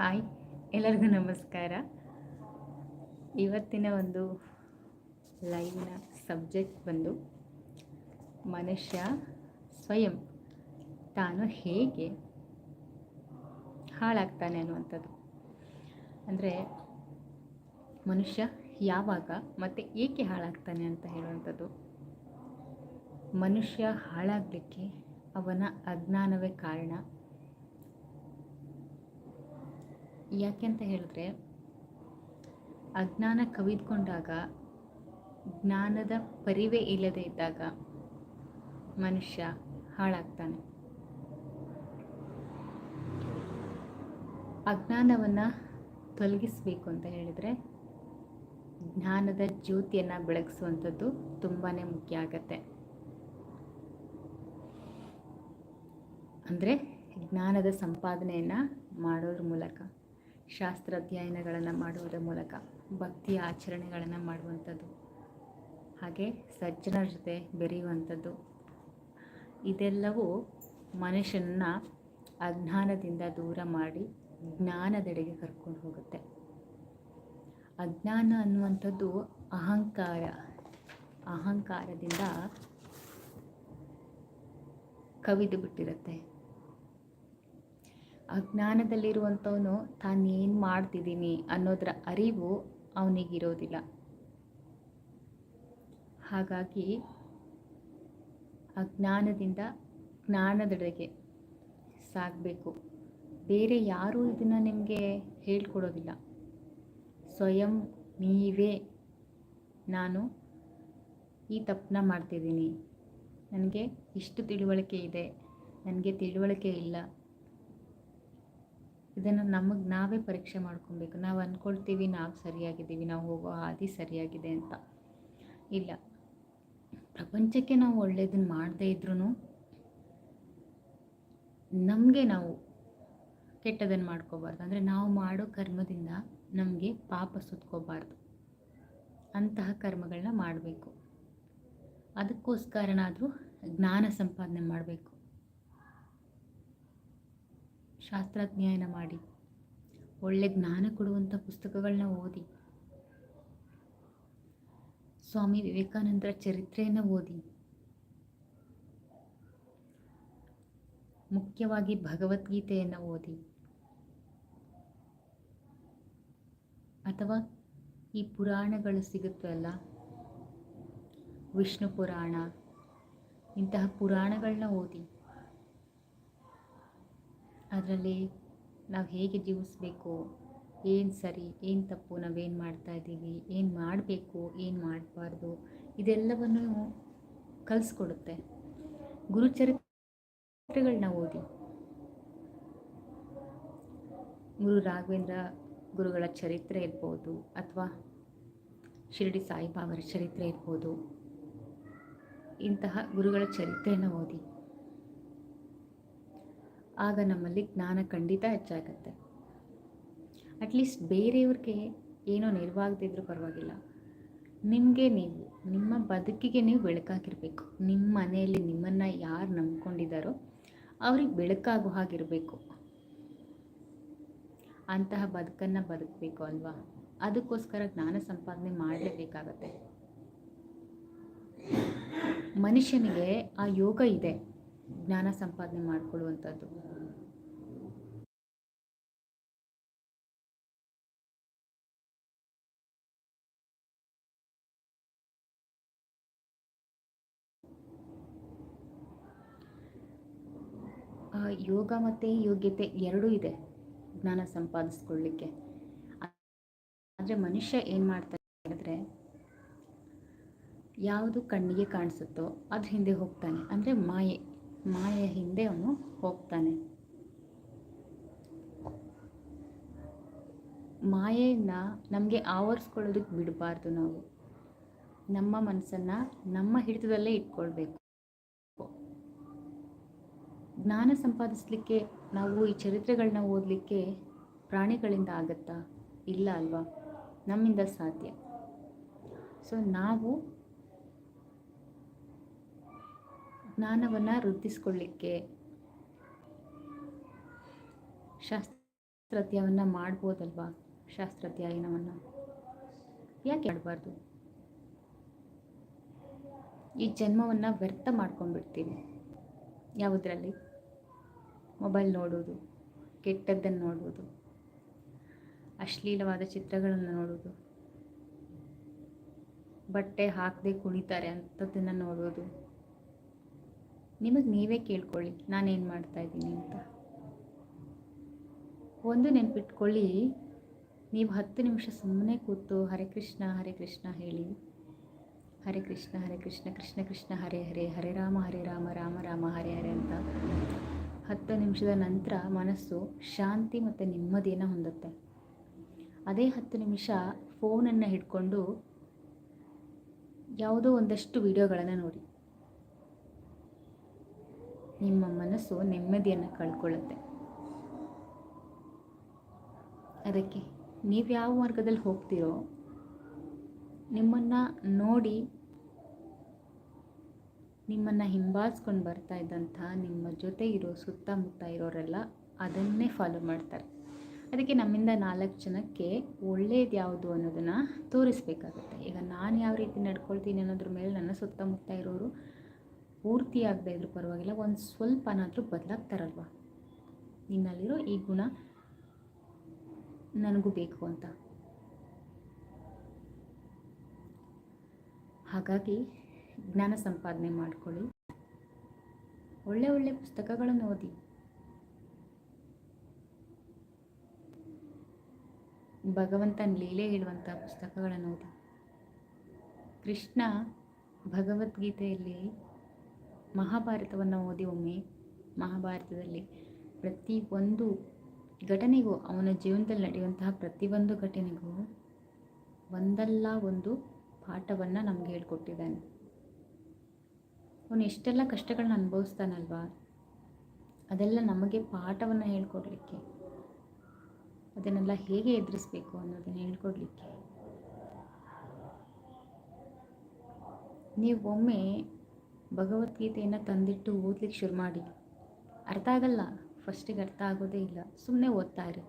Hi, ಎಲ್ಲರಿಗೂ ನಮಸ್ಕಾರ. ಇವತ್ತಿನ ಒಂದು ಲೈವ್ನ ಸಬ್ಜೆಕ್ಟ್ ಬಂದು ಮನುಷ್ಯ ಸ್ವಯಂ ತಾನು ಹೇಗೆ ಹಾಳಾಗ್ತಾನೆ ಅನ್ನುವಂಥದ್ದು. ಅಂದರೆ ಮನುಷ್ಯ ಯಾವಾಗ ಮತ್ತು ಏಕೆ ಹಾಳಾಗ್ತಾನೆ ಅಂತ ಹೇಳುವಂಥದ್ದು. ಮನುಷ್ಯ ಹಾಳಾಗಲಿಕ್ಕೆ ಅವನ ಅಜ್ಞಾನವೇ ಕಾರಣ. ಯಾಕೆಂತ ಹೇಳಿದ್ರೆ, ಅಜ್ಞಾನ ಕವಿದ್ಕೊಂಡಾಗ, ಜ್ಞಾನದ ಪರಿವೇ ಇಲ್ಲದೆ ಇದ್ದಾಗ ಮನುಷ್ಯ ಹಾಳಾಗ್ತಾನೆ. ಅಜ್ಞಾನವನ್ನು ತೊಲಗಿಸ್ಬೇಕು ಅಂತ ಹೇಳಿದರೆ, ಜ್ಞಾನದ ಜ್ಯೋತಿಯನ್ನು ಬೆಳಗಿಸುವಂಥದ್ದು ತುಂಬಾ ಮುಖ್ಯ ಆಗತ್ತೆ. ಅಂದರೆ ಜ್ಞಾನದ ಸಂಪಾದನೆಯನ್ನು ಮಾಡೋದ್ರ ಮೂಲಕ. ಶಾಸ್ತ್ರ ಅಧ್ಯಯನಗಳನ್ನು ಮಾಡುವುದರ ಮೂಲಕ ಭಕ್ತಿಯ ಆಚರಣೆಗಳನ್ನು ಮಾಡುವಂಥದ್ದು, ಹಾಗೆ ಸಜ್ಜನರ ಜೊತೆ ಬೆರೆಯುವಂಥದ್ದು. ಇದೆಲ್ಲವೂ ಮನುಷ್ಯನನ್ನ ಅಜ್ಞಾನದಿಂದ ದೂರ ಮಾಡಿ ಜ್ಞಾನದೆಡೆಗೆ ಕರ್ಕೊಂಡು ಹೋಗುತ್ತೆ. ಅಜ್ಞಾನ ಅನ್ನುವಂಥದ್ದು ಅಹಂಕಾರ, ಅಹಂಕಾರದಿಂದ ಕವಿದು ಬಿಟ್ಟಿರುತ್ತೆ. ಅಜ್ಞಾನದಲ್ಲಿರುವಂಥವನು ತಾನೇನು ಮಾಡ್ತಿದ್ದೀನಿ ಅನ್ನೋದರ ಅರಿವು ಅವನಿಗಿರೋದಿಲ್ಲ. ಹಾಗಾಗಿ ಅಜ್ಞಾನದಿಂದ ಜ್ಞಾನದೆಡೆಗೆ ಸಾಗಬೇಕು. ಬೇರೆ ಯಾರೂ ಇದನ್ನು ನಿಮಗೆ ಹೇಳ್ಕೊಡೋದಿಲ್ಲ. ಸ್ವಯಂ ನೀವೇ ನಾನು ಈ ತಪ್ಪನ್ನ ಮಾಡ್ತಿದ್ದೀನಿ. ನನಗೆ ಇಷ್ಟು ತಿಳುವಳಿಕೆ ಇದೆ. ನನಗೆ ತಿಳುವಳಿಕೆ ಇಲ್ಲ. ಇದನ್ನು ನಮಗೆ ನಾವೇ ಪರೀಕ್ಷೆ ಮಾಡ್ಕೊಬೇಕು. ನಾವು ಅಂದ್ಕೊಳ್ತೀವಿ ನಾವು ಸರಿಯಾಗಿದ್ದೀವಿ, ನಾವು ಹೋಗೋ ಹಾದಿ ಸರಿಯಾಗಿದೆ ಅಂತ. ಇಲ್ಲ. ಪ್ರಪಂಚಕ್ಕೆ ನಾವು ಒಳ್ಳೆಯದನ್ನು ಮಾಡದೇ ಇದ್ರೂ ನಮಗೆ ನಾವು ಕೆಟ್ಟದನ್ನು ಮಾಡ್ಕೋಬಾರ್ದು. ಅಂದರೆ ನಾವು ಮಾಡೋ ಕರ್ಮದಿಂದ ನಮಗೆ ಪಾಪ ಸುತ್ಕೋಬಾರ್ದು. ಅಂತಹ ಕರ್ಮಗಳನ್ನ ಮಾಡಬೇಕು. ಅದಕ್ಕೋಸ್ಕರನಾದರೂ ಜ್ಞಾನ ಸಂಪಾದನೆ ಮಾಡಬೇಕು. ಶಾಸ್ತ್ರಾಧ್ಯಯನ ಮಾಡಿ. ಒಳ್ಳೆ ಜ್ಞಾನ ಕೊಡುವಂಥ ಪುಸ್ತಕಗಳನ್ನ ಓದಿ. ಸ್ವಾಮಿ ವಿವೇಕಾನಂದರ ಚರಿತ್ರೆಯನ್ನು ಓದಿ. ಮುಖ್ಯವಾಗಿ ಭಗವದ್ಗೀತೆಯನ್ನು ಓದಿ. ಅಥವಾ ಈ ಪುರಾಣಗಳು ಸಿಗುತ್ತಲ್ಲ ವಿಷ್ಣು ಪುರಾಣ, ಇಂತಹ ಪುರಾಣಗಳನ್ನ ಓದಿ. ಅದರಲ್ಲಿ ನಾವು ಹೇಗೆ ಜೀವಿಸ್ಬೇಕು, ಏನು ಸರಿ, ಏನು ತಪ್ಪು, ನಾವೇನು ಮಾಡ್ತಾ ಇದ್ದೀವಿ, ಏನು ಮಾಡಬೇಕು, ಏನು ಮಾಡಬಾರ್ದು, ಇದೆಲ್ಲವನ್ನು ಕಲಿಸ್ಕೊಡುತ್ತೆ. ಗುರುಚರಿತ್ರೆಗಳನ್ನ ಓದಿ. ಗುರು ರಾಘವೇಂದ್ರ ಗುರುಗಳ ಚರಿತ್ರೆ ಇರ್ಬೋದು, ಅಥವಾ ಶಿರಡಿ ಸಾಯಿಬಾಬರ ಚರಿತ್ರೆ ಇರ್ಬೋದು, ಇಂತಹ ಗುರುಗಳ ಚರಿತ್ರೆಯನ್ನು ಓದಿ. ಆಗ ನಮ್ಮಲ್ಲಿ ಜ್ಞಾನ ಖಂಡಿತ ಹೆಚ್ಚಾಗುತ್ತೆ. ಅಟ್ಲೀಸ್ಟ್ ಬೇರೆಯವ್ರಿಗೆ ಏನೋ ನೆರವಾಗದಿದ್ರೂ ಪರವಾಗಿಲ್ಲ. ನಿಮಗೆ ನೀವು, ನಿಮ್ಮ ಬದುಕಿಗೆ ನೀವು ಬೆಳಕಾಗಿರಬೇಕು. ನಿಮ್ಮ ಮನೆಯಲ್ಲಿ ನಿಮ್ಮನ್ನು ಯಾರು ನಂಬ್ಕೊಂಡಿದ್ದಾರೋ ಅವ್ರಿಗೆ ಬೆಳಕಾಗೋ ಹಾಗಿರಬೇಕು. ಅಂತಹ ಬದುಕನ್ನು ಬದುಕಬೇಕು ಅಲ್ವಾ? ಅದಕ್ಕೋಸ್ಕರ ಜ್ಞಾನ ಸಂಪಾದನೆ ಮಾಡಲೇಬೇಕಾಗತ್ತೆ. ಮನುಷ್ಯನಿಗೆ ಆ ಯೋಗ ಇದೆ. ಜ್ಞಾನ ಸಂಪಾದನೆ ಮಾಡಿಕೊಳ್ಳುವಂಥದ್ದು. ಯೋಗ ಮತ್ತು ಯೋಗ್ಯತೆ ಎರಡೂ ಇದೆ ಜ್ಞಾನ ಸಂಪಾದಿಸ್ಕೊಳ್ಳಿಕ್ಕೆ. ಆದರೆ ಮನುಷ್ಯ ಏನು ಮಾಡ್ತಾರೆ ಹೇಳಿದ್ರೆ ಯಾವುದು ಕಣ್ಣಿಗೆ ಕಾಣಿಸುತ್ತೋ ಅದ್ರ ಹಿಂದೆ ಹೋಗ್ತಾನೆ. ಅಂದರೆ ಮಾಯೆ. ಮಾಯೆಯ ಹಿಂದೆ ಅವನು ಹೋಗ್ತಾನೆ. ಮಾಯೆಯನ್ನು ನಮಗೆ ಆವರಿಸ್ಕೊಳ್ಳೋದಕ್ಕೆ ಬಿಡಬಾರ್ದು ನಾವು. ನಮ್ಮ ಮನಸ್ಸನ್ನು ನಮ್ಮ ಹಿಡಿತದಲ್ಲೇ ಇಟ್ಕೊಳ್ಬೇಕು. ಜ್ಞಾನ ಸಂಪಾದಿಸಲಿಕ್ಕೆ ನಾವು ಈ ಚರಿತ್ರೆಗಳನ್ನ ಓದಲಿಕ್ಕೆ ಪ್ರಾಣಿಗಳಿಂದ ಆಗತ್ತಾ? ಇಲ್ಲ ಅಲ್ವಾ? ನಮ್ಮಿಂದ ಸಾಧ್ಯ. ಸೊ ನಾವು ಜ್ಞಾನವನ್ನು ವೃದ್ಧಿಸ್ಕೊಳ್ಳಿಕ್ಕೆ ಶಾಸ್ತ್ರ ಶಾಸ್ತ್ರಾಧ್ಯಯನವನ್ನು ಮಾಡ್ಬೋದಲ್ವಾ? ಶಾಸ್ತ್ರಾಧ್ಯಯನವನ್ನು. ಯಾಕೆ ಮಾಡಬಾರ್ದು? ಈ ಜನ್ಮವನ್ನು ವ್ಯರ್ಥ ಮಾಡ್ಕೊಂಡ್ಬಿಡ್ತೀವಿ ಯಾವುದರಲ್ಲಿ? ಮೊಬೈಲ್ ನೋಡೋದು, ಕೆಟ್ಟದ್ದನ್ನು ನೋಡೋದು ಅಶ್ಲೀಲವಾದ ಚಿತ್ರಗಳನ್ನು ನೋಡೋದು, ಬಟ್ಟೆ ಹಾಕದೆ ಕುಣಿತಾರೆ ಅಂಥದ್ದನ್ನು ನೋಡೋದು. ನಿಮಗೆ ನೀವೇ ಕೇಳ್ಕೊಳ್ಳಿ, ನಾನೇನು ಮಾಡ್ತಾ ಇದ್ದೀನಿ ಅಂತ. ಒಂದು ನೆನ್ಪಿಟ್ಕೊಳ್ಳಿ, ನೀವು ಹತ್ತು ನಿಮಿಷ ಸುಮ್ಮನೆ ಕೂತು ಹರೇ ಕೃಷ್ಣ ಹರೇ ಕೃಷ್ಣ ಹೇಳಿ. ಹರೇ ಕೃಷ್ಣ ಹರೇ ಕೃಷ್ಣ ಕೃಷ್ಣ ಕೃಷ್ಣ, ಹರೇ ಹರೇ ಹರೇ ರಾಮ ಹರೇ ರಾಮ ರಾಮ ರಾಮ, ಹರೇ ಹರೇ ಅಂತ. ಹತ್ತು ನಿಮಿಷದ ನಂತರ ಮನಸ್ಸು ಶಾಂತಿ ಮತ್ತು ನೆಮ್ಮದಿಯನ್ನು ಹೊಂದುತ್ತೆ. ಅದೇ ಹತ್ತು ನಿಮಿಷ ಫೋನನ್ನು ಹಿಡ್ಕೊಂಡು ಯಾವುದೋ ಒಂದಷ್ಟು ವಿಡಿಯೋಗಳನ್ನು ನೋಡಿ. ನಿಮ್ಮ ಮನಸ್ಸು ನೆಮ್ಮದಿಯನ್ನು ಕಳ್ಕೊಳ್ಳುತ್ತೆ. ಅದಕ್ಕೆ ನೀವು ಯಾವ ಮಾರ್ಗದಲ್ಲಿ ಹೋಗ್ತೀರೋ ನಿಮ್ಮನ್ನು ನೋಡಿ ನಿಮ್ಮನ್ನು ಹಿಂಬಾಲಿಸ್ಕೊಂಡು ಬರ್ತಾ ಇದ್ದಂಥ ನಿಮ್ಮ ಜೊತೆ ಇರೋ ಸುತ್ತಮುತ್ತ ಇರೋರೆಲ್ಲ ಅದನ್ನೇ ಫಾಲೋ ಮಾಡ್ತಾರೆ. ಅದಕ್ಕೆ ನಮ್ಮಿಂದ ನಾಲ್ಕು ಜನಕ್ಕೆ ಒಳ್ಳೇದು ಯಾವುದು ಅನ್ನೋದನ್ನು ತೋರಿಸ್ಬೇಕಾಗುತ್ತೆ. ಈಗ ನಾನು ಯಾವ ರೀತಿ ನಡ್ಕೊಳ್ತೀನಿ ಅನ್ನೋದ್ರ ಮೇಲೆ ನನ್ನ ಸುತ್ತಮುತ್ತ ಇರೋರು ಪೂರ್ತಿ ಆಗದೆ ಇದ್ರೂ ಪರವಾಗಿಲ್ಲ, ಒಂದು ಸ್ವಲ್ಪನಾದರೂ ಬದಲಾಗ್ತಾರಲ್ವ ನಿನ್ನಲ್ಲಿರೋ ಈ ಗುಣ ನನಗೂ ಬೇಕು ಅಂತ. ಹಾಗಾಗಿ ಜ್ಞಾನ ಸಂಪಾದನೆ ಮಾಡ್ಕೊಳ್ಳಿ. ಒಳ್ಳೆ ಒಳ್ಳೆ ಪುಸ್ತಕಗಳನ್ನು ಓದಿ. ಭಗವಂತನ ಲೀಲೆ ಹೇಳುವಂಥ ಪುಸ್ತಕಗಳನ್ನು ಓದಿ. ಕೃಷ್ಣ ಭಗವದ್ಗೀತೆಯಲ್ಲಿ ಮಹಾಭಾರತವನ್ನು ಓದಿ ಒಮ್ಮೆ ಮಹಾಭಾರತದಲ್ಲಿ ಪ್ರತಿ ಒಂದು ಘಟನೆಗೂ ಅವನ ಜೀವನದಲ್ಲಿ ನಡೆಯುವಂತಹ ಪ್ರತಿಯೊಂದು ಘಟನೆಗೂ ಒಂದಲ್ಲ ಒಂದು ಪಾಠವನ್ನು ನಮಗೆ ಹೇಳ್ಕೊಟ್ಟಿದ್ದಾನೆ. ಅವನು ಎಷ್ಟೆಲ್ಲ ಕಷ್ಟಗಳನ್ನ ಅನುಭವಿಸ್ತಾನಲ್ವಾ? ಅದೆಲ್ಲ ನಮಗೆ ಪಾಠವನ್ನು ಹೇಳ್ಕೊಡ್ಲಿಕ್ಕೆ, ಅದನ್ನೆಲ್ಲ ಹೇಗೆ ಎದುರಿಸ್ಬೇಕು ಅನ್ನೋದನ್ನು ಹೇಳ್ಕೊಡ್ಲಿಕ್ಕೆ. ಒಮ್ಮೆ ಭಗವದ್ಗೀತೆಯನ್ನು ತಂದಿಟ್ಟು ಓದ್ಲಿಕ್ಕೆ ಶುರು ಮಾಡಿ. ಅರ್ಥ ಆಗಲ್ಲ. ಫಸ್ಟಿಗೆ ಅರ್ಥ ಆಗೋದೇ ಇಲ್ಲ. ಸುಮ್ಮನೆ ಓದ್ತಾ ಇರಿ.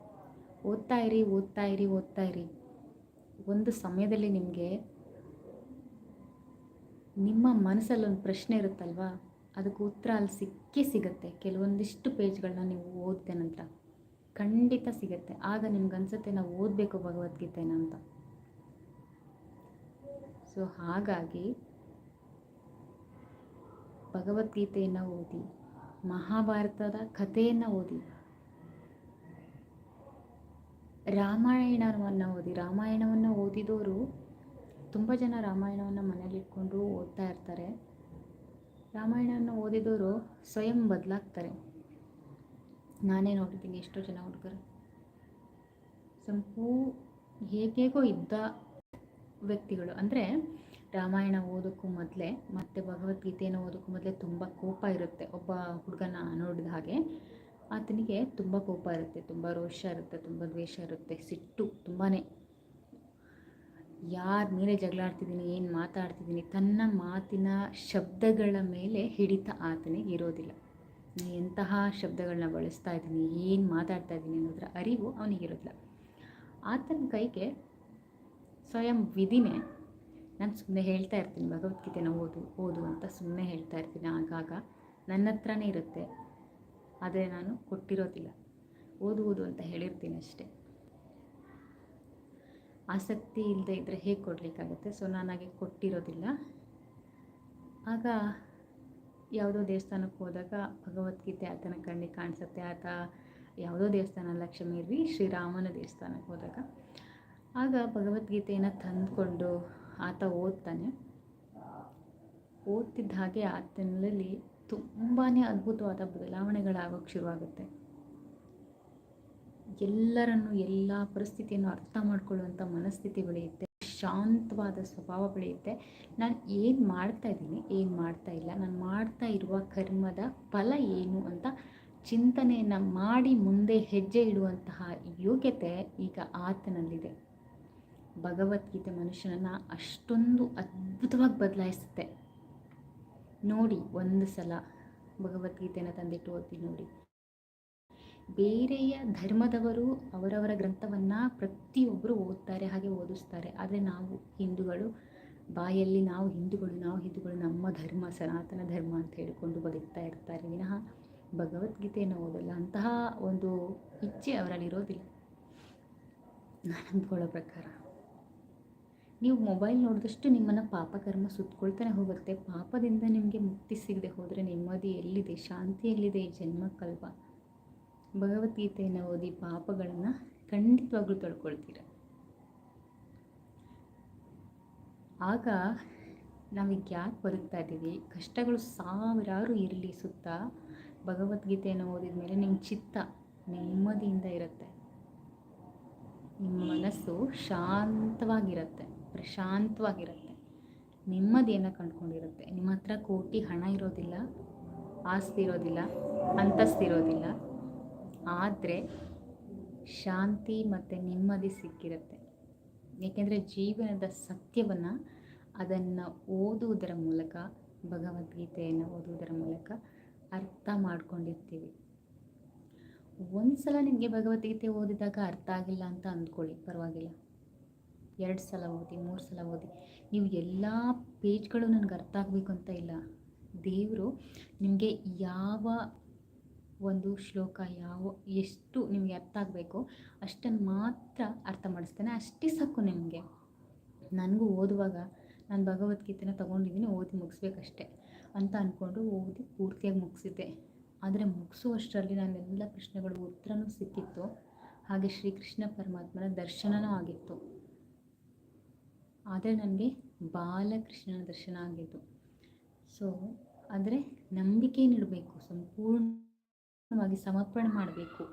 ಓದ್ತಾ ಇರಿ ಓದ್ತಾ ಇರಿ ಓದ್ತಾ ಇರಿ. ಒಂದು ಸಮಯದಲ್ಲಿ ನಿಮಗೆ ನಿಮ್ಮ ಮನಸ್ಸಲ್ಲಿ ಒಂದು ಪ್ರಶ್ನೆ ಇರುತ್ತಲ್ವಾ? ಅದಕ್ಕೆ ಉತ್ತರ ಅಲ್ಲಿ ಸಿಕ್ಕೇ ಸಿಗುತ್ತೆ. ಕೆಲವೊಂದಿಷ್ಟು ಪೇಜ್ಗಳನ್ನ ನೀವು ಓದ್ತೇನಂತ ನಂತರ ಖಂಡಿತ ಸಿಗುತ್ತೆ. ಆಗ ನಿಮ್ಗೆ ಅನ್ಸುತ್ತೆ ನಾವು ಓದಬೇಕು ಭಗವದ್ಗೀತೆನ ಅಂತ. ಸೊ ಹಾಗಾಗಿ ಭಗವದ್ಗೀತೆಯನ್ನು ಓದಿ, ಮಹಾಭಾರತದ ಕಥೆಯನ್ನು ಓದಿ, ರಾಮಾಯಣವನ್ನು ಓದಿ. ರಾಮಾಯಣವನ್ನು ಓದಿದವರು ತುಂಬ ಜನ ರಾಮಾಯಣವನ್ನು ಮನೇಲಿಟ್ಕೊಂಡು ಓದ್ತಾ ಇರ್ತಾರೆ. ರಾಮಾಯಣವನ್ನು ಓದಿದವರು ಸ್ವಯಂ ಬದಲಾಗ್ತಾರೆ. ನಾನೇ ನೋಡಿದ್ದೀನಿ ಎಷ್ಟೋ ಜನ ಹುಡುಗರು. ಸಂಪೂ ಹೇಗೇಗೋ ಇದ್ದ ವ್ಯಕ್ತಿಗಳು. ಅಂದರೆ ರಾಮಾಯಣ ಓದೋಕ್ಕೂ ಮೊದಲೇ ಮತ್ತು ಭಗವದ್ಗೀತೆಯನ್ನು ಓದೋಕ್ಕೂ ಮೊದಲೇ ತುಂಬ ಕೋಪ ಇರುತ್ತೆ. ಒಬ್ಬ ಹುಡುಗನ ನೋಡಿದ ಹಾಗೆ ಆತನಿಗೆ ತುಂಬ ಕೋಪ ಇರುತ್ತೆ. ತುಂಬ ರೋಷ ಇರುತ್ತೆ, ತುಂಬ ದ್ವೇಷ ಇರುತ್ತೆ, ಸಿಟ್ಟು ತುಂಬಾ ಯಾರ ಮೇಲೆ ಜಗಳ ಆಡ್ತಿದ್ದೀನಿ ಏನು ಮಾತಾಡ್ತಿದ್ದೀನಿ ತನ್ನ ಮಾತಿನ ಶಬ್ದಗಳ ಮೇಲೆ ಹಿಡಿತ ಆತನಿಗೆ ಇರೋದಿಲ್ಲ. ಎಂತಹ ಶಬ್ದಗಳನ್ನ ಬಳಸ್ತಾ ಇದ್ದೀನಿ ಏನು ಮಾತಾಡ್ತಾ ಇದ್ದೀನಿ ಅನ್ನೋದರ ಅರಿವು ಅವನಿಗಿರೋದಿಲ್ಲ. ಆತನ ಕೈಗೆ ಸ್ವಯಂ ವಿಧಿನೇ ನಾನು ಸುಮ್ಮನೆ ಹೇಳ್ತಾ ಇರ್ತೀನಿ ಭಗವದ್ಗೀತೆನ ಓದು ಓದು ಅಂತ ಸುಮ್ಮನೆ ಹೇಳ್ತಾ ಇರ್ತೀನಿ ಆಗಾಗ. ನನ್ನ ಹತ್ರನೇ ಇರುತ್ತೆ, ಆದರೆ ನಾನು ಕೊಟ್ಟಿರೋದಿಲ್ಲ. ಓದು ಓದು ಅಂತ ಹೇಳಿರ್ತೀನಿ ಅಷ್ಟೇ. ಆಸಕ್ತಿ ಇಲ್ಲದೆ ಇದ್ದರೆ ಹೇಗೆ ಕೊಡಲಿಕ್ಕಾಗುತ್ತೆ? ಸೊ ನಾನಾಗೆ ಕೊಟ್ಟಿರೋದಿಲ್ಲ. ಆಗ ಯಾವುದೋ ದೇವಸ್ಥಾನಕ್ಕೆ ಹೋದಾಗ ಭಗವದ್ಗೀತೆ ಆತನ ಕಣ್ಣಿಗೆ ಕಾಣಿಸುತ್ತೆ, ಆತ ಯಾವುದೋ ದೇವಸ್ಥಾನ ಅಲ್ಲ ಇರಲಿ ಶ್ರೀರಾಮನ ದೇವಸ್ಥಾನಕ್ಕೆ ಹೋದಾಗ. ಆಗ ಭಗವದ್ಗೀತೆಯನ್ನು ತಂದುಕೊಂಡು ಆತ ಓದ್ತಾನೆ. ಓದ್ತಿದ್ದ ಹಾಗೆ ಆತನಲ್ಲಿ ತುಂಬಾ ಅದ್ಭುತವಾದ ಬದಲಾವಣೆಗಳಾಗೋಕ್ಕೆ ಶುರುವಾಗುತ್ತೆ. ಎಲ್ಲರನ್ನು ಎಲ್ಲ ಪರಿಸ್ಥಿತಿಯನ್ನು ಅರ್ಥ ಮಾಡ್ಕೊಳ್ಳುವಂಥ ಮನಸ್ಥಿತಿ ಬೆಳೆಯುತ್ತೆ, ಶಾಂತವಾದ ಸ್ವಭಾವ ಬೆಳೆಯುತ್ತೆ. ನಾನು ಏನು ಮಾಡ್ತಾ ಇದ್ದೀನಿ, ಏನು ಮಾಡ್ತಾ ಇಲ್ಲ, ನಾನು ಮಾಡ್ತಾ ಇರುವ ಕರ್ಮದ ಫಲ ಏನು ಅಂತ ಚಿಂತನೆಯನ್ನು ಮಾಡಿ ಮುಂದೆ ಹೆಜ್ಜೆ ಇಡುವಂತಹ ಯೋಗ್ಯತೆ ಈಗ ಆತನಲ್ಲಿದೆ. ಭಗವದ್ಗೀತೆ ಮನುಷ್ಯನನ್ನು ಅಷ್ಟೊಂದು ಅದ್ಭುತವಾಗಿ ಬದಲಾಯಿಸುತ್ತೆ. ನೋಡಿ, ಒಂದು ಸಲ ಭಗವದ್ಗೀತೆನ ತಂದಿಟ್ಟು ಓದಿ ನೋಡಿ. ಬೇರೆಯ ಧರ್ಮದವರು ಅವರವರ ಗ್ರಂಥವನ್ನು ಪ್ರತಿಯೊಬ್ಬರು ಓದ್ತಾರೆ, ಹಾಗೆ ಓದಿಸ್ತಾರೆ. ಆದರೆ ನಾವು ಹಿಂದೂಗಳು, ಬಾಯಲ್ಲಿ ನಾವು ಹಿಂದೂಗಳು ನಾವು ಹಿಂದೂಗಳು, ನಮ್ಮ ಧರ್ಮ, ಸನಾತನ ಧರ್ಮ ಅಂತ ಹೇಳಿಕೊಂಡು ಬದುಕ್ತಾ ಇರ್ತಾರೆ. ವಿನಃ ಭಗವದ್ಗೀತೆಯನ್ನು ಓದಲ್ಲ, ಅಂತಹ ಒಂದು ಇಚ್ಛೆ ಅವರಲ್ಲಿರೋದಿಲ್ಲ. ನಾನು ಅಂದ್ಕೊಳ್ಳೋ ಪ್ರಕಾರ. ನೀವು ಮೊಬೈಲ್ ನೋಡಿದಷ್ಟು ನಿಮ್ಮನ್ನು ಪಾಪಕರ್ಮ ಸುತ್ತಕೊಳ್ತಾನೆ ಹೋಗುತ್ತೆ. ಪಾಪದಿಂದ ನಿಮಗೆ ಮುಕ್ತಿ ಸಿಗದೆ ಹೋದರೆ ನೆಮ್ಮದಿ ಎಲ್ಲಿದೆ? ಶಾಂತಿ ಎಲ್ಲಿದೆ? ಈ ಜನ್ಮಕ್ಕಲ್ವ ಭಗವದ್ಗೀತೆಯನ್ನು ಓದಿ ಪಾಪಗಳನ್ನು ಖಂಡಿತವಾಗ್ಲೂ ತೊಳ್ಕೊಳ್ತೀರ ಆಗ ನಾವೀಗ ಯಾಕೆ ಬದುಕ್ತಾ ಇದ್ದೀವಿ? ಕಷ್ಟಗಳು ಸಾವಿರಾರು ಇರಲಿ ಸುತ್ತ ಭಗವದ್ಗೀತೆಯನ್ನು ಓದಿದ ಮೇಲೆ ನಿಮ್ಮ ಚಿತ್ತ ನೆಮ್ಮದಿಯಿಂದ ಇರುತ್ತೆ. ನಿಮ್ಮ ಮನಸ್ಸು ಶಾಂತವಾಗಿರುತ್ತೆ. ಪ್ರಶಾಂತವಾಗಿರುತ್ತೆ. ನೆಮ್ಮದಿಯನ್ನು ಕಂಡುಕೊಂಡಿರುತ್ತೆ. ನಿಮ್ಮ ಹತ್ರ ಕೋಟಿ ಹಣ ಇರೋದಿಲ್ಲ, ಆಸ್ತಿ ಇರೋದಿಲ್ಲ ಅಂತಸ್ತಿರೋದಿಲ್ಲ ಆದರೆ ಶಾಂತಿ ಮತ್ತು ನೆಮ್ಮದಿ ಸಿಕ್ಕಿರುತ್ತೆ. ಏಕೆಂದರೆ ಜೀವನದ ಸತ್ಯವನ್ನು ಅದನ್ನು ಓದುವುದರ ಮೂಲಕ, ಭಗವದ್ಗೀತೆಯನ್ನು ಓದುವುದರ ಮೂಲಕ ಅರ್ಥ ಮಾಡ್ಕೊಂಡಿರ್ತೀವಿ. ಒಂದು ಸಲ ನಿಮಗೆ ಭಗವದ್ಗೀತೆ ಓದಿದಾಗ ಅರ್ಥ ಆಗಿಲ್ಲ ಅಂತ ಅಂದ್ಕೊಳ್ಳಿ. ಪರವಾಗಿಲ್ಲ. ಎರಡು ಸಲ ಓದಿ, ಮೂರು ಸಲ ಓದಿ. ನೀವು ಎಲ್ಲ ಪೇಜ್ಗಳು ನನಗೆ ಅರ್ಥ ಆಗಬೇಕು ಅಂತ ಇಲ್ಲ. ದೇವರು ನಿಮಗೆ ಯಾವ ಒಂದು ಶ್ಲೋಕ, ಯಾವ, ಎಷ್ಟು ನಿಮಗೆ ಅರ್ಥ ಆಗಬೇಕು ಅಷ್ಟನ್ನು ಮಾತ್ರ ಅರ್ಥ ಮಾಡಿಸ್ತಾನೆ. ಅಷ್ಟೇ ಸಾಕು ನಿಮಗೆ. ನನಗೂ ಓದುವಾಗ ನಾನು ಭಗವದ್ಗೀತೆನ ತೊಗೊಂಡಿದ್ದೀನಿ, ಓದಿ ಮುಗಿಸ್ಬೇಕಷ್ಟೆ ಅಂತ ಅಂದ್ಕೊಂಡು ಓದಿ ಪೂರ್ತಿಯಾಗಿ ಮುಗಿಸಿದ್ದೆ. ಆದರೆ ಮುಗಿಸುವಷ್ಟರಲ್ಲಿ ನನ್ನೆಲ್ಲ ಪ್ರಶ್ನೆಗಳು ಉತ್ತರನೂ ಸಿಕ್ಕಿತ್ತು. ಹಾಗೆ ಶ್ರೀಕೃಷ್ಣ ಪರಮಾತ್ಮನ ದರ್ಶನವೂ ಆಗಿತ್ತು. ಆದರೆ ನನಗೆ ಬಾಲಕೃಷ್ಣನ ದರ್ಶನ ಆಗಿದ್ದು. ಸೊ ಆದರೆ ನಂಬಿಕೆ ನೀಡಬೇಕು, ಸಂಪೂರ್ಣವಾಗಿ ಸಮರ್ಪಣೆ ಮಾಡಬೇಕು.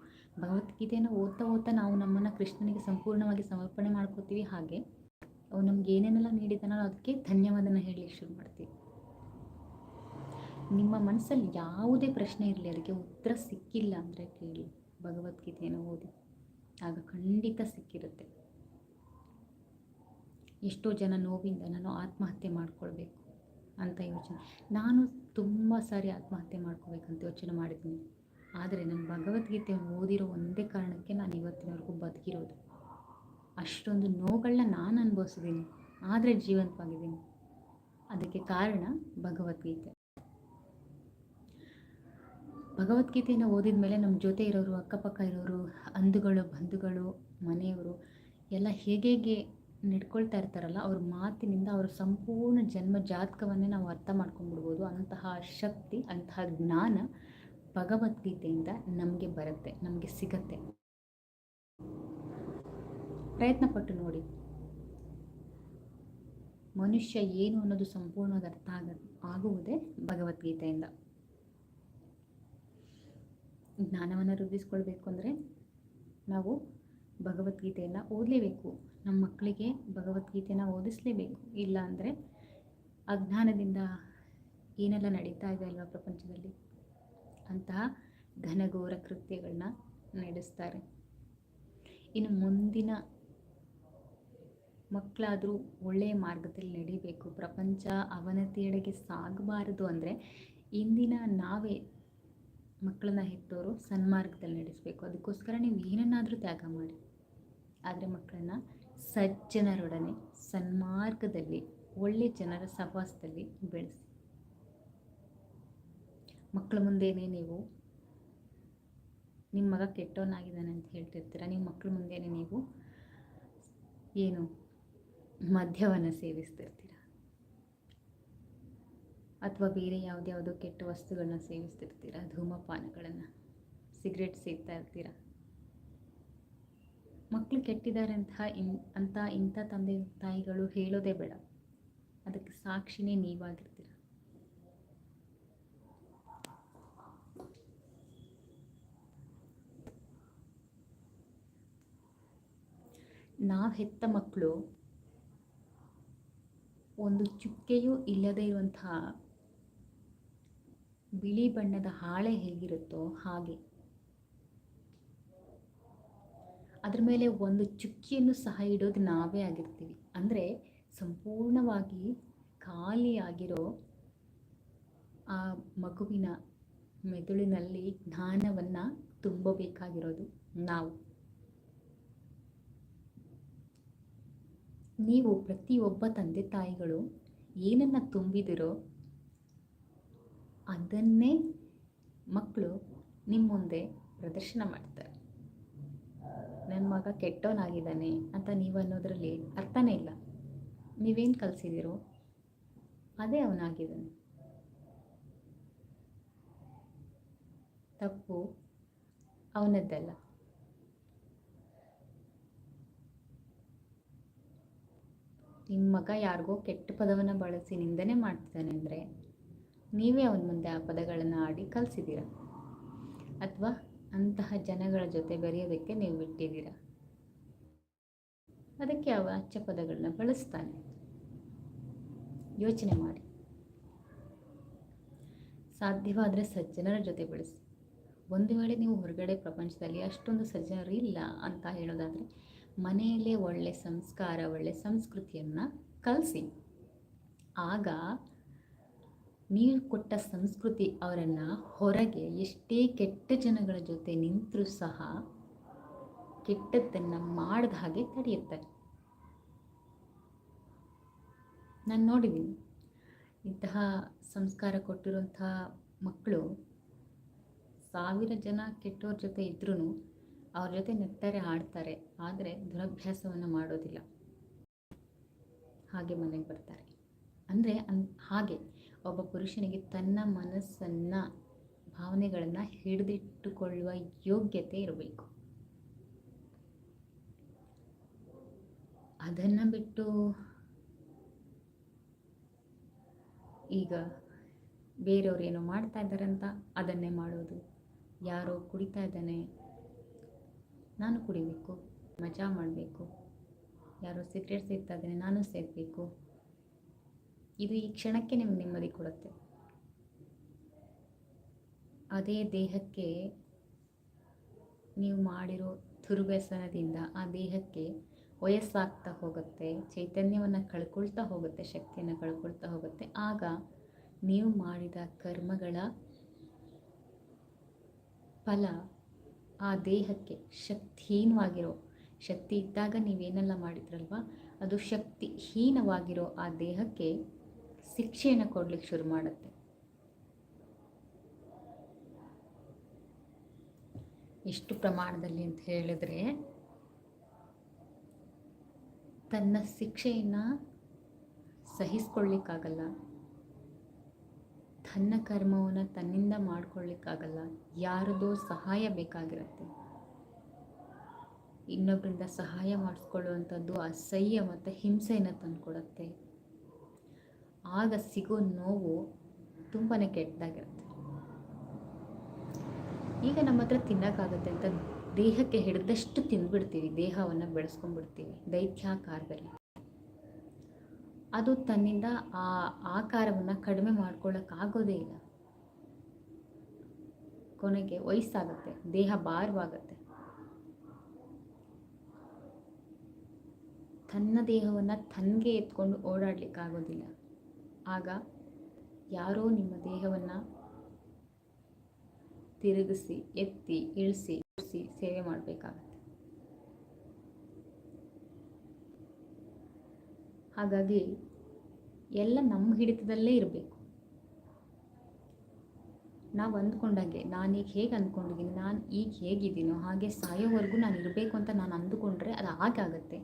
ಭಗವದ್ಗೀತೆಯನ್ನು ಓದ್ತಾ ಓದ್ತಾ ನಾವು ನಮ್ಮನ್ನು ಕೃಷ್ಣನಿಗೆ ಸಂಪೂರ್ಣವಾಗಿ ಸಮರ್ಪಣೆ ಮಾಡ್ಕೋತೀವಿ ಹಾಗೆ ಅವು ನಮ್ಗೆ ಏನೇನೆಲ್ಲ ನೀಡಿದಾನೋ ಅದಕ್ಕೆ ಧನ್ಯವಾದನ ಹೇಳಲಿಕ್ಕೆ ಶುರು ಮಾಡ್ತೀವಿ. ನಿಮ್ಮ ಮನಸ್ಸಲ್ಲಿ ಯಾವುದೇ ಪ್ರಶ್ನೆ ಇರಲಿ, ಅದಕ್ಕೆ ಉತ್ತರ ಸಿಕ್ಕಿಲ್ಲ ಅಂದರೆ ಕೇಳಿ ಭಗವದ್ಗೀತೆಯನ್ನು ಓದಿ. ಆಗ ಖಂಡಿತ ಸಿಕ್ಕಿರುತ್ತೆ. ಎಷ್ಟೋ ಜನ ನೋವಿಂದ ನಾನು ಆತ್ಮಹತ್ಯೆ ಮಾಡ್ಕೊಳ್ಬೇಕು ಅಂತ ಯೋಚನೆ. ನಾನು ತುಂಬ ಸಾರಿ ಆತ್ಮಹತ್ಯೆ ಮಾಡ್ಕೋಬೇಕಂತ ಯೋಚನೆ ಮಾಡಿದ್ದೀನಿ. ಆದರೆ ನಾನು ಭಗವದ್ಗೀತೆ ಓದಿರೋ ಒಂದೇ ಕಾರಣಕ್ಕೆ ನಾನು ಇವತ್ತಿನವರೆಗೂ ಬದುಕಿರೋದು. ಅಷ್ಟೊಂದು ನೋವುಗಳನ್ನ ನಾನು ಅನುಭವಿಸಿದ್ದೀನಿ. ಆದರೆ ಜೀವಂತವಾಗಿದ್ದೀನಿ. ಅದಕ್ಕೆ ಕಾರಣ ಭಗವದ್ಗೀತೆ. ಭಗವದ್ಗೀತೆಯನ್ನು ಓದಿದ ಮೇಲೆ ನಮ್ಮ ಜೊತೆ ಇರೋರು, ಅಕ್ಕಪಕ್ಕ ಇರೋರು, ಅಂಧುಗಳು, ಬಂಧುಗಳು, ಮನೆಯವರು ಎಲ್ಲ ಹೇಗೆ ಹೇಗೆ ನಡ್ಕೊಳ್ತಾ ಇರ್ತಾರಲ್ಲ, ಅವ್ರ ಮಾತಿನಿಂದ ಅವ್ರ ಸಂಪೂರ್ಣ ಜನ್ಮ ಜಾತಕವನ್ನೇ ನಾವು ಅರ್ಥ ಮಾಡ್ಕೊಂಡ್ಬಿಡ್ಬೋದು. ಅಂತಹ ಶಕ್ತಿ, ಅಂತಹ ಜ್ಞಾನ ಭಗವದ್ಗೀತೆಯಿಂದ ನಮಗೆ ಬರುತ್ತೆ, ನಮಗೆ ಸಿಗತ್ತೆ. ಪ್ರಯತ್ನಪಟ್ಟು ನೋಡಿ. ಮನುಷ್ಯ ಏನು ಅನ್ನೋದು ಸಂಪೂರ್ಣವಾಗಿ ಅರ್ಥ ಆಗ, ಆಗುವುದೇ ಭಗವದ್ಗೀತೆಯಿಂದ. ಜ್ಞಾನವನ್ನು ವೃದ್ಧಿಸ್ಕೊಳ್ಬೇಕು ಅಂದರೆ ನಾವು ಭಗವದ್ಗೀತೆಯನ್ನು ಓದಲೇಬೇಕು. ನಮ್ಮ ಮಕ್ಕಳಿಗೆ ಭಗವದ್ಗೀತೆನ ಓದಿಸಲೇಬೇಕು. ಇಲ್ಲ ಅಂದರೆ ಅಜ್ಞಾನದಿಂದ ಏನೆಲ್ಲ ನಡೀತಾ ಇದೆ ಅಲ್ವಾ ಪ್ರಪಂಚದಲ್ಲಿ? ಅಂತಹ ಘನಘೋರ ಕೃತ್ಯಗಳನ್ನ ನಡೆಸ್ತಾರೆ. ಇನ್ನು ಮುಂದಿನ ಮಕ್ಕಳಾದರೂ ಒಳ್ಳೆಯ ಮಾರ್ಗದಲ್ಲಿ ನಡಿಬೇಕು. ಪ್ರಪಂಚ ಅವನತಿಯೆಡೆಗೆ ಸಾಗಬಾರದು ಅಂದರೆ ಇಂದಿನ ನಾವೇ ಮಕ್ಕಳನ್ನ ಹೆತ್ತೋರು ಸನ್ಮಾರ್ಗದಲ್ಲಿ ನಡೆಸಬೇಕು. ಅದಕ್ಕೋಸ್ಕರ ನೀವು ಏನನ್ನಾದರೂ ತ್ಯಾಗ ಮಾಡಿ. ಆದರೆ ಮಕ್ಕಳನ್ನ ಸಜ್ಜನರೊಡನೆ ಸನ್ಮಾರ್ಗದಲ್ಲಿ, ಒಳ್ಳೆ ಜನರ ಸಹವಾಸದಲ್ಲಿ ಬೆಳೆಸಿ. ಮಕ್ಕಳ ಮುಂದೆನೇ ನೀವು ನಿಮ್ಮ ಮಗ ಕೆಟ್ಟವನಾಗಿದ್ದಾನೆ ಅಂತ ಹೇಳ್ತಿರ್ತೀರ? ನಿಮ್ಮ ಮಕ್ಕಳ ಮುಂದೆನೇ ನೀವು ಏನು ಮದ್ಯವನ್ನು ಸೇವಿಸ್ತಿರ್ತೀರ? ಅಥವಾ ಬೇರೆ ಯಾವುದ್ಯಾವುದೋ ಕೆಟ್ಟ ವಸ್ತುಗಳನ್ನ ಸೇವಿಸ್ತಿರ್ತೀರ? ಧೂಮಪಾನಗಳನ್ನು, ಸಿಗರೇಟ್ ಸೇಗ್ತಾ ಇರ್ತೀರ? ಮಕ್ಕಳು ಕೆಟ್ಟಿದ್ದಾರೆ ಅಂತ ಇನ್, ಅಂತ ಇಂಥ ತಂದೆ ತಾಯಿಗಳು ಹೇಳೋದೇ ಬೇಡ. ಅದಕ್ಕೆ ಸಾಕ್ಷಿನೇ ನೀವಾಗಿರ್ತೀರ. ನಾವು ಹೆತ್ತ ಮಕ್ಕಳು ಒಂದು ಚುಕ್ಕೆಯೂ ಇಲ್ಲದೇ ಇರುವಂತಹ ಬಿಳಿ ಬಣ್ಣದ ಹಾಳೆ ಹೇಗಿರುತ್ತೋ ಹಾಗೆ. ಅದ್ರ ಮೇಲೆ ಒಂದು ಚುಕ್ಕಿಯನ್ನು ಸಹ ಇಡೋದು ನಾವೇ ಆಗಿರ್ತೀವಿ. ಅಂದರೆ ಸಂಪೂರ್ಣವಾಗಿ ಖಾಲಿಯಾಗಿರೋ ಆ ಮಗುವಿನ ಮೆದುಳಿನಲ್ಲಿ ಜ್ಞಾನವನ್ನು ತುಂಬಬೇಕಾಗಿರೋದು ನಾವು. ನೀವು ಪ್ರತಿಯೊಬ್ಬ ತಂದೆ ತಾಯಿಗಳು ಏನನ್ನು ತುಂಬಿದಿರೋ ಅದನ್ನೇ ಮಕ್ಕಳು ನಿಮ್ಮ ಮುಂದೆ ಪ್ರದರ್ಶನ ಮಾಡ್ತಾರೆ. ನನ್ನ ಮಗ ಕೆಟ್ಟವನಾಗಿದ್ದಾನೆ ಅಂತ ನೀವು ಅನ್ನೋದ್ರಲ್ಲಿ ಅರ್ಥನೇ ಇಲ್ಲ. ನೀವೇನು ಕಲಿಸಿದಿರೋ ಅದೇ ಅವನಾಗಿದ್ದಾನೆ. ತಪ್ಪು ಅವನದ್ದಲ್ಲ. ನಿಮ್ಮ ಮಗ ಯಾರಿಗೋ ಕೆಟ್ಟ ಪದವನ್ನು ಬಳಸಿ ನಿಂದನೆ ಮಾಡ್ತಿದ್ದಾನೆ ಅಂದರೆ ನೀವೇ ಅವನ ಮುಂದೆ ಆ ಪದಗಳನ್ನು ಆಡಿ ಕಲಿಸಿದ್ದೀರ ಅಥವಾ ಅಂತಹ ಜನಗಳ ಜೊತೆ ಬೆರೆಯೋದಕ್ಕೆ ನೀವು ಬಿಟ್ಟಿದ್ದೀರ? ಅದಕ್ಕೆ ಅವ ಅಚ್ಚ ಪದಗಳನ್ನ ಬಳಸ್ತಾನೆ. ಯೋಚನೆ ಮಾಡಿ. ಸಾಧ್ಯವಾದರೆ ಸಜ್ಜನರ ಜೊತೆ ಬೆಳೆಸಿ. ಒಂದು ವೇಳೆ ನೀವು ಹೊರಗಡೆ ಪ್ರಪಂಚದಲ್ಲಿ ಅಷ್ಟೊಂದು ಸಜ್ಜನರು ಇಲ್ಲ ಅಂತ ಹೇಳೋದಾದರೆ, ಮನೆಯಲ್ಲೇ ಒಳ್ಳೆ ಸಂಸ್ಕಾರ, ಒಳ್ಳೆ ಸಂಸ್ಕೃತಿಯನ್ನು ಕಲಿಸಿ. ಆಗ ನೀವು ಕೊಟ್ಟ ಸಂಸ್ಕೃತಿ ಅವರನ್ನು ಹೊರಗೆ ಎಷ್ಟೇ ಕೆಟ್ಟ ಜನಗಳ ಜೊತೆ ನಿಂತರೂ ಸಹ ಕೆಟ್ಟದ್ದನ್ನು ಮಾಡಿದ ಹಾಗೆ ತಡೆಯುತ್ತೆ ನಾನು ನೋಡಿದ್ದೀನಿ ಇಂತಹ ಸಂಸ್ಕಾರ ಕೊಟ್ಟಿರುವಂಥ ಮಕ್ಕಳು ಸಾವಿರ ಜನ ಕೆಟ್ಟವ್ರ ಜೊತೆ ಇದ್ರೂ ಅವ್ರ ಜೊತೆ ನೆತ್ತಾರೆ ಆಡ್ತಾರೆ, ಆದರೆ ದುರಭ್ಯಾಸವನ್ನು ಮಾಡೋದಿಲ್ಲ. ಹಾಗೆ ಮನೆಗೆ ಬರ್ತಾರೆ. ಅಂದರೆ ಅನ್, ಹಾಗೆ ಒಬ್ಬ ಪುರುಷನಿಗೆ ತನ್ನ ಮನಸ್ಸನ್ನು, ಭಾವನೆಗಳನ್ನು ಹಿಡಿದಿಟ್ಟುಕೊಳ್ಳುವ ಯೋಗ್ಯತೆ ಇರಬೇಕು. ಅದನ್ನು ಬಿಟ್ಟು ಈಗ ಬೇರೆಯವ್ರು ಏನೋ ಮಾಡ್ತಾ ಇದ್ದಾರಂತ ಅದನ್ನೇ ಮಾಡೋದು. ಯಾರೋ ಕುಡಿತಾ ಇದ್ದಾನೆ, ನಾನು ಕುಡಿಬೇಕು, ಮಜಾ ಮಾಡಬೇಕು. ಯಾರೋ ಸಿಗರೇಟ್ ಸೇರ್ತಾ ಇದ್ದಾನೆ, ನಾನು ಸೇರಬೇಕು ಇದು ಈ ಕ್ಷಣಕ್ಕೆ ನಿಮ್ಗೆ ನೆಮ್ಮದಿ ಕೊಡುತ್ತೆ. ಅದೇ ದೇಹಕ್ಕೆ ನೀವು ಮಾಡಿರೋ ದುರ್ವ್ಯಸನದಿಂದ ಆ ದೇಹಕ್ಕೆ ವಯಸ್ಸಾಗ್ತಾ ಹೋಗುತ್ತೆ, ಚೈತನ್ಯವನ್ನು ಕಳ್ಕೊಳ್ತಾ ಹೋಗುತ್ತೆ, ಶಕ್ತಿಯನ್ನು ಕಳ್ಕೊಳ್ತಾ ಹೋಗುತ್ತೆ. ಆಗ ನೀವು ಮಾಡಿದ ಕರ್ಮಗಳ ಫಲ ಆ ದೇಹಕ್ಕೆ ಶಕ್ತಿಹೀನವಾಗಿರೋ, ಶಕ್ತಿ ಇದ್ದಾಗ ನೀವೇನೆಲ್ಲ ಮಾಡಿದ್ರಲ್ವ? ಅದು ಶಕ್ತಿಹೀನವಾಗಿರೋ ಆ ದೇಹಕ್ಕೆ ಶಿಕ್ಷೆಯನ್ನು ಕೊಡ್ಲಿಕ್ಕೆ ಶುರು ಮಾಡುತ್ತೆ. ಎಷ್ಟು ಪ್ರಮಾಣದಲ್ಲಿ ಅಂತ ಹೇಳಿದ್ರೆ, ತನ್ನ ಶಿಕ್ಷೆಯನ್ನು ಸಹಿಸ್ಕೊಳ್ಳಿಕ್ಕಾಗಲ್ಲ, ತನ್ನ ಕರ್ಮವನ್ನು ತನ್ನಿಂದ ಮಾಡ್ಕೊಳ್ಳಿಕ್ಕಾಗಲ್ಲ, ಯಾರದೋ ಸಹಾಯ ಬೇಕಾಗಿರುತ್ತೆ. ಇನ್ನೊಬ್ಬರಿಂದ ಸಹಾಯ ಮಾಡಿಸ್ಕೊಳ್ಳುವಂಥದ್ದು ಅಸಹ್ಯ ಮತ್ತು ಹಿಂಸೆಯನ್ನು ತಂದುಕೊಡುತ್ತೆ. ಆಗ ಸಿಗೋ ನೋವು ತುಂಬಾ ಕೆಟ್ಟದಾಗಿರುತ್ತೆ. ಈಗ ನಮ್ಮ ಹತ್ರ ತಿನ್ನೋಕ್ಕಾಗತ್ತೆ ಅಂತ ದೇಹಕ್ಕೆ ಹಿಡಿದಷ್ಟು ತಿಂದ್ಬಿಡ್ತೀವಿ, ದೇಹವನ್ನು ಬೆಳೆಸ್ಕೊಂಡ್ಬಿಡ್ತೀವಿ, ದೈತ್ಯಾಕಾರದಲ್ಲಿ. ಅದು ತನ್ನಿಂದ ಆ ಆಕಾರವನ್ನು ಕಡಿಮೆ ಮಾಡ್ಕೊಳ್ಳೋಕ್ಕಾಗೋದೇ ಇಲ್ಲ. ಕೊನೆಗೆ ವಯಸ್ಸಾಗುತ್ತೆ, ದೇಹ ಭಾರವಾಗುತ್ತೆ. ತನ್ನ ದೇಹವನ್ನು ತನಗೆ ಎತ್ಕೊಂಡು ಓಡಾಡಲಿಕ್ಕಾಗೋದಿಲ್ಲ. ಆಗ ಯಾರೋ ನಿಮ್ಮ ದೇಹವನ್ನು ತಿರುಗಿಸಿ, ಎತ್ತಿ, ಇಳಿಸಿ ಇಳಿಸಿ ಸೇವೆ ಮಾಡಬೇಕಾಗತ್ತೆ. ಹಾಗಾಗಿ ಎಲ್ಲ ನಮ್ಮ ಹಿಡಿತದಲ್ಲೇ ಇರಬೇಕು. ನಾವು ಅಂದ್ಕೊಂಡಾಗೆ ನಾನೀಗ ಹೇಗೆ ಅಂದ್ಕೊಂಡಿದ್ದೀನಿ ನಾನು ಈಗ ಹೇಗಿದ್ದೀನೋ ಹಾಗೆ ಸಾಯೋವರೆಗೂ ನಾನು ಇರಬೇಕು ಅಂತ ನಾನು ಅಂದುಕೊಂಡ್ರೆ ಅದು ಆಗುತ್ತೆ.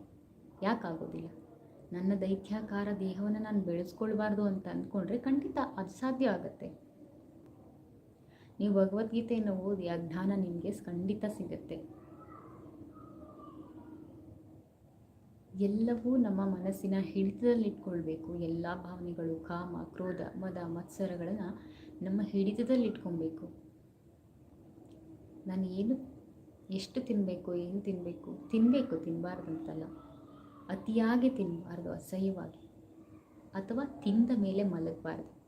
ಯಾಕಾಗೋದಿಲ್ಲ ನನ್ನ ದೈತ್ಯಾಕಾರ ದೇಹವನ್ನು ನಾನು ಬೆಳೆಸ್ಕೊಳ್ಬಾರ್ದು ಅಂತ ಅಂದ್ಕೊಂಡ್ರೆ ಖಂಡಿತ ಅದು ಸಾಧ್ಯ ಆಗುತ್ತೆ. ನೀವು ಭಗವದ್ಗೀತೆಯನ್ನು ಓದಿ ಆ ಜ್ಞಾನ ನಿಮಗೆ ಖಂಡಿತ ಸಿಗುತ್ತೆ. ಎಲ್ಲವೂ ನಮ್ಮ ಮನಸ್ಸಿನ ಹಿಡಿತದಲ್ಲಿಟ್ಕೊಳ್ಬೇಕು. ಎಲ್ಲ ಭಾವನೆಗಳು, ಕಾಮ, ಕ್ರೋಧ, ಮದ, ಮತ್ಸರಗಳನ್ನು ನಮ್ಮ ಹಿಡಿತದಲ್ಲಿಟ್ಕೊಬೇಕು ನಾನು ಏನು ಎಷ್ಟು ತಿನ್ನಬೇಕು ಏನು ತಿನ್ನಬೇಕು ತಿನ್ನಬೇಕು ತಿನ್ನಬಾರ್ದು ಅಂತಲ್ಲ. ಅತಿಯಾಗಿ ತಿನ್ನಬಾರ್ದು, ಅಸಹ್ಯವಾಗಿ. ಅಥವಾ ತಿಂದ ಮೇಲೆ ಮಲಗಬಾರ್ದು.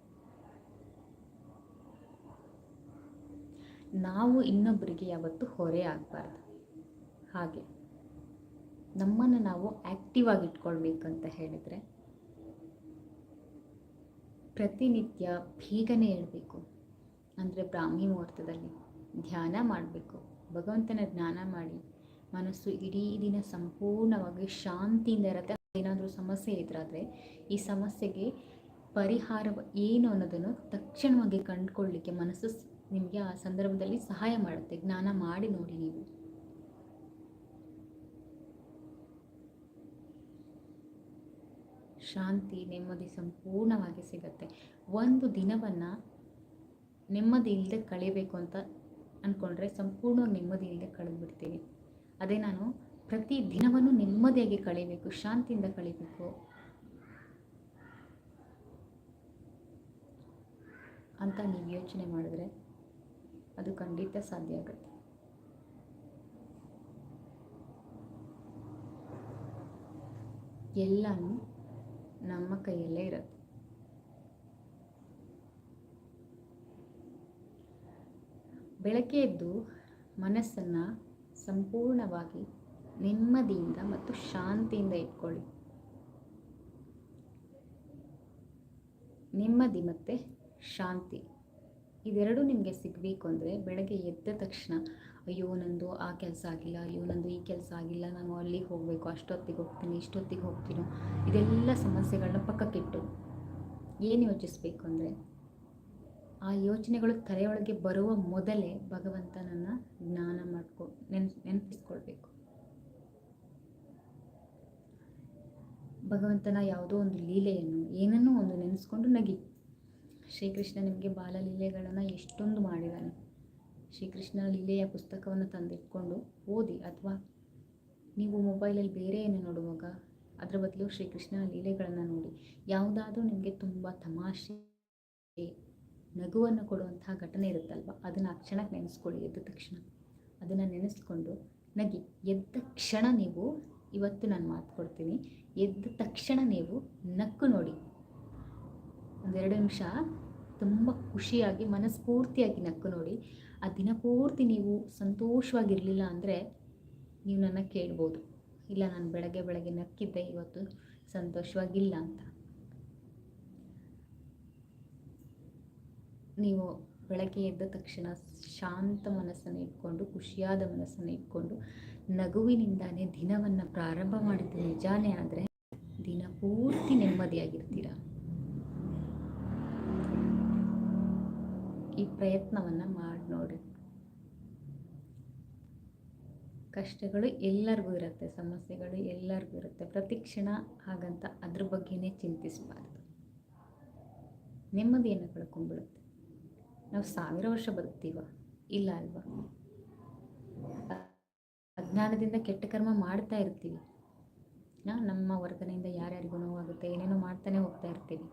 ನಾವು ಇನ್ನೊಬ್ಬರಿಗೆ ಯಾವತ್ತು ಹೊರೆ ಆಗಬಾರ್ದು. ಹಾಗೆ. ನಮ್ಮನ್ನು ನಾವು ಆ್ಯಕ್ಟಿವ್ ಆಗಿ ಇಟ್ಕೊಳ್ಬೇಕಂತ ಹೇಳಿದರೆ, ಪ್ರತಿನಿತ್ಯ ಬೇಗನೆ ಹೇಳಬೇಕು ಅಂದರೆ ಬ್ರಾಹ್ಮಿ ಮುಹೂರ್ತದಲ್ಲಿ ಧ್ಯಾನ ಮಾಡಬೇಕು. ಭಗವಂತನ ಜ್ಞಾನ ಮಾಡಿ. ಮನಸ್ಸು ಇಡೀ ದಿನ ಸಂಪೂರ್ಣವಾಗಿ ಶಾಂತಿಯಿಂದ ಇರುತ್ತೆ. ಏನಾದರೂ ಸಮಸ್ಯೆ ಎದುರಾದರೆ ಈ ಸಮಸ್ಯೆಗೆ ಪರಿಹಾರ ಏನು ಅನ್ನೋದನ್ನು ತಕ್ಷಣವಾಗಿ ಕಂಡುಕೊಳ್ಳಲಿಕ್ಕೆ ಮನಸ್ಸು ನಿಮಗೆ ಆ ಸಂದರ್ಭದಲ್ಲಿ ಸಹಾಯ ಮಾಡುತ್ತೆ. ಜ್ಞಾನ ಮಾಡಿ ನೋಡಿ ನೀವು. ಶಾಂತಿ, ನೆಮ್ಮದಿ ಸಂಪೂರ್ಣವಾಗಿ ಸಿಗುತ್ತೆ. ಒಂದು ದಿನವನ್ನು ನೆಮ್ಮದಿ ಇಲ್ಲದೆ ಕಳೆಯಬೇಕು ಅಂತ ಅಂದ್ಕೊಂಡ್ರೆ ಸಂಪೂರ್ಣವಾಗಿ ನೆಮ್ಮದಿ ಇಲ್ಲದೆ ಕಳೆದುಬಿಡ್ತೀವಿ. ಅದೇ ನಾನು ಪ್ರತಿ ದಿನವನ್ನು ನೆಮ್ಮದಿಯಾಗಿ ಕಳಿಬೇಕು ಶಾಂತಿಯಿಂದ ಕಳಿಬೇಕು ಅಂತ ನೀವು ಯೋಚನೆ ಮಾಡಿದ್ರೆ ಅದು ಖಂಡಿತ ಸಾಧ್ಯ ಆಗುತ್ತೆ. ಎಲ್ಲನೂ ನಮ್ಮ ಕೈಯಲ್ಲೇ ಇರುತ್ತೆ. ಬೆಳಕೆ ಎದ್ದು ಮನಸ್ಸನ್ನು ಸಂಪೂರ್ಣವಾಗಿ ನೆಮ್ಮದಿಯಿಂದ ಮತ್ತು ಶಾಂತಿಯಿಂದ ಇಟ್ಕೊಳ್ಳಿ. ನೆಮ್ಮದಿ ಮತ್ತು ಶಾಂತಿ. ಇದೆರಡು ನಿಮಗೆ ಸಿಗಬೇಕು ಅಂದರೆ ಬೆಳಗ್ಗೆ ಎದ್ದ ತಕ್ಷಣ, ಅಯ್ಯೋ, ನಂದು ಆ ಕೆಲಸ ಆಗಿಲ್ಲ, ಅಯ್ಯೋ, ನಂದು ಈ ಕೆಲಸ ಆಗಿಲ್ಲ, ನಾನು ಅಲ್ಲಿಗೆ ಹೋಗಬೇಕು, ಅಷ್ಟೊತ್ತಿಗೆ ಹೋಗ್ತೀನಿ, ಇಷ್ಟೊತ್ತಿಗೆ ಹೋಗ್ತೀನೋ? ಇದೆಲ್ಲ ಸಮಸ್ಯೆಗಳನ್ನ ಪಕ್ಕಕ್ಕಿಟ್ಟು ಏನು ಯೋಚಿಸ್ಬೇಕು ಅಂದರೆ ಆ ಯೋಚನೆಗಳು ತಲೆಯೊಳಗೆ ಬರುವ ಮೊದಲೇ ಭಗವಂತನನ್ನು ಜ್ಞಾನ ಮಾಡ್ಕೊ, ನೆನ್, ನೆನಪಿಸ್ಕೊಳ್ಬೇಕು. ಭಗವಂತನ ಯಾವುದೋ ಒಂದು ಲೀಲೆಯನ್ನು, ಏನನ್ನೂ ಒಂದು ನೆನೆಸ್ಕೊಂಡು ನಗಿ. ಶ್ರೀಕೃಷ್ಣ ನಿಮಗೆ ಬಾಲಲೀಲೆಗಳನ್ನು ಎಷ್ಟೊಂದು ಮಾಡಿದ್ದಾನೆ ಶ್ರೀಕೃಷ್ಣ ಲೀಲೆಯ ಪುಸ್ತಕವನ್ನು ತಂದಿಟ್ಕೊಂಡು ಓದಿ, ಅಥವಾ ನೀವು ಮೊಬೈಲಲ್ಲಿ ಬೇರೆ ಏನು ನೋಡುವಾಗ ಅದರ ಬದಲು ಶ್ರೀಕೃಷ್ಣ ಲೀಲೆಗಳನ್ನು ನೋಡಿ. ಯಾವುದಾದ್ರೂ ನಿಮಗೆ ತುಂಬ ತಮಾಷೆ ನಗುವನ್ನು ಕೊಡುವಂತಹ ಘಟನೆ ಇರುತ್ತಲ್ವ? ಅದನ್ನು ಆ ಕ್ಷಣಕ್ಕೆ ನೆನೆಸ್ಕೊಳ್ಳಿ, ಎದ್ದ ತಕ್ಷಣ. ಅದನ್ನು ನೆನೆಸ್ಕೊಂಡು ನಗಿ. ಎದ್ದ ಕ್ಷಣ ನೀವು, ಇವತ್ತು ನಾನು ಮಾತು ಕೊಡ್ತೀನಿ. ಎದ್ದ ತಕ್ಷಣ ನೀವು ನಕ್ಕು ನೋಡಿ. ಒಂದೆರಡು ನಿಮಿಷ. ತುಂಬ ಖುಷಿಯಾಗಿ, ಮನಸ್ಫೂರ್ತಿಯಾಗಿ ನಕ್ಕು ನೋಡಿ. ಆ ದಿನ ಪೂರ್ತಿ ನೀವು ಸಂತೋಷವಾಗಿರಲಿಲ್ಲ ಅಂದರೆ ನೀವು ನನ್ನ ಕೇಳ್ಬೋದು. ಇಲ್ಲ, ನಾನು ಬೆಳಗ್ಗೆ ಬೆಳಗ್ಗೆ ನಕ್ಕಿದ್ದೆ, ಇವತ್ತು ಸಂತೋಷವಾಗಿಲ್ಲ ಅಂತ. ನೀವು ಬೆಳಗ್ಗೆ ಎದ್ದ ತಕ್ಷಣ ಶಾಂತ ಮನಸ್ಸನ್ನು ಇಟ್ಕೊಂಡು, ಖುಷಿಯಾದ ಮನಸ್ಸನ್ನು ಇಟ್ಕೊಂಡು, ನಗುವಿನಿಂದಾನೇ ದಿನವನ್ನು ಪ್ರಾರಂಭ ಮಾಡಿದ್ದು ನಿಜಾನೇ ಆದರೆ ದಿನ ಪೂರ್ತಿ ನೆಮ್ಮದಿಯಾಗಿರ್ತೀರ? ಈ ಪ್ರಯತ್ನವನ್ನು ಮಾಡಿ ನೋಡಿ ಕಷ್ಟಗಳು ಎಲ್ಲರಿಗೂ ಇರುತ್ತೆ, ಸಮಸ್ಯೆಗಳು ಎಲ್ಲರಿಗೂ ಇರುತ್ತೆ. ಪ್ರತಿ ಕ್ಷಣ ಹಾಗಂತ ಅದ್ರ ಬಗ್ಗೆನೇ ಚಿಂತಿಸಬಾರ್ದು. ನೆಮ್ಮದಿಯನ್ನು ಕಳ್ಕೊಂಡ್ಬಿಡುತ್ತೆ. ನಾವು ಸಾವಿರ ವರ್ಷ ಬದುಕ್ತೀವ? ಇಲ್ಲ ಅಲ್ವಾ? ಅಜ್ಞಾನದಿಂದ ಕೆಟ್ಟ ಕರ್ಮ ಮಾಡ್ತಾ ಇರ್ತೀವಿ. ನಮ್ಮ ವರ್ತನೆಯಿಂದ ಯಾರ್ಯಾರಿಗೂ ನೋವಾಗುತ್ತೆ, ಏನೇನೋ ಮಾಡ್ತಾನೆ ಹೋಗ್ತಾ ಇರ್ತೀವಿ.